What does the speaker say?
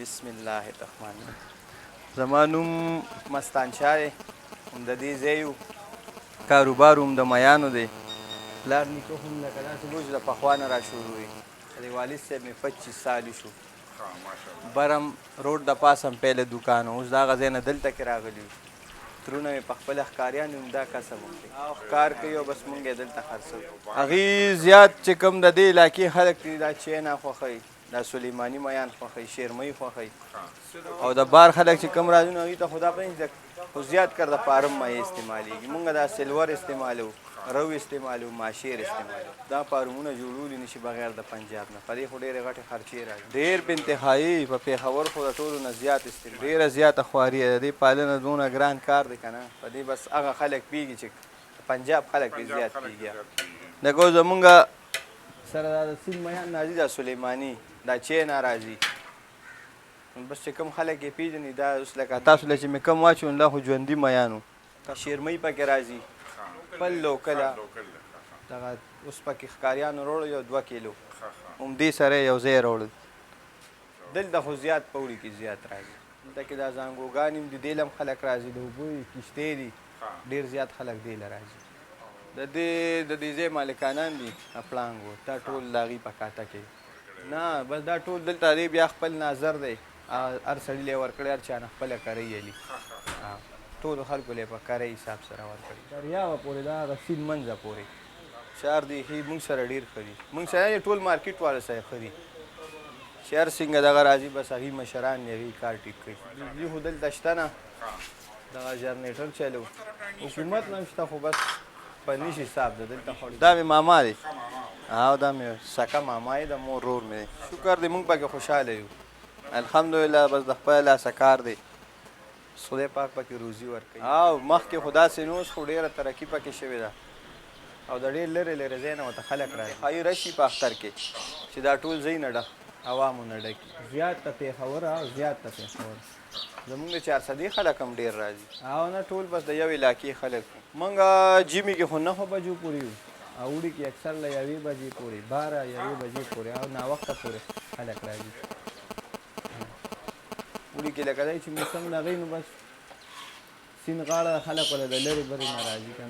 بسم الله الرحمن الرحیم زما نوم مستان شاه دی هم د دې ځای یو کاروبار هم د میانو دی پلار نیکه هم لکه داسې بوج د پخوا نه را شروع وي د والد صاحب مې پچیس سالي شو برم روډ د پاسم پیله دوکان و. اوس دا غځای نه دلته کې راغلی. ترونه په خپل ښکاریان هم دا کسب او ښکار کوي او بس مونږ دلته خرڅوو هغې زیات چې کوم د دې علاقې خلک دي دا چینا خوښوي دا سلیماني میان خوښوي شیرمۍ خوښوي او د بار خلک چې کم راځي نو هغوی ته خدا پنځ خو زیات کر د پارم مایع استعمالیږي. مونږ دا سلور استعمالو رو استعمالو ماشیر استعمالو. دا پارمونه جوړولی نشي بغیر د پنجاب نه. په دې خو ډېرې غټې خرچې راځي. ډېر په انتهایي په پېښور خو د ټولو نه زیات استعمال. ډېره زیاته خواري دې پالنه دونه ګران کار دی که نه؟ په دې بس هغه خلک پیږي چې پنجاب خلک زیات پیږي لکه زمونږ سره دا د سیند میان راځي دا سلیماني دا چینا راځي بس چې کوم خلک یې پیژني دا اوس لکه تاسو له چې مې کم واچو دا خو ژوندي میانو شیرمۍ پکې راځي. بل لوکله دغه اوس پکې ښکاریانو وروړو یو دوه کیلو. همدې سره یو ځای وروړل دلته خو زیات پوړي کې زیات راځي. دلته کې دا زانګوګان هم دي دې لم خلک راځي د اوبو کشتې دي. ډېر زیات خلک دې له راځي د دې د دې ځای مالکانان دي پړانګو دا ټول د هغوی په کاته کې. نه بس دا ټول دلته دی بیا خپل نظر دی. هر سړي له ورکړی هر چا نه خپله کرۍ یلی ټولو خلکو له په کرۍ حساب سره ورکړي دریابه پورې دا هغه سیند منځه پورې. شهر دی ښي موږ سره ډېر ښه دي. موږ سره یې ټول مارکیټ والا سره ښه دي. شهر څنګه دغه راځي بس هغوی مشران دی هغوی کار ټیک کوي بجلي خو دلته شته نه. دغه جنریټر چلو. حکومت نه شته خو بس په نیش حساب ده دلته دا مې ماما دی او دا مې سکه ماما یې د مور رور مې دی شکر دی موږ پکې خوشحاله یو الحمدلله بس د خپل لاسه کار دی خدای پاک پکې روزي ورکوي او مخکې خدا سي نو اوس خو ډېره ترقي پکې شوې ده او د ډېر لرې لرې ځای نه ورته خلک راځي ښایي راشي په اختر کې چې دا ټول ځای نه ډک عوامو نه ډکي زیات ته پېښور او زیات ته پېښور زمونږ د چار صدې خلک هم ډېر راځي. او نه ټول بس د یو علاقې خلک. مونږ جیمي کې خو نهو بجو پورې یو. او وړي کې اکثر له یوې بجې پورې باره یوې بجې پورې او ناوخته پورې خلک راځي. وړي کې لکه چې موسم د هغې نو بس سیند غاړه خلک ولې د لرې برې نه راځي که نه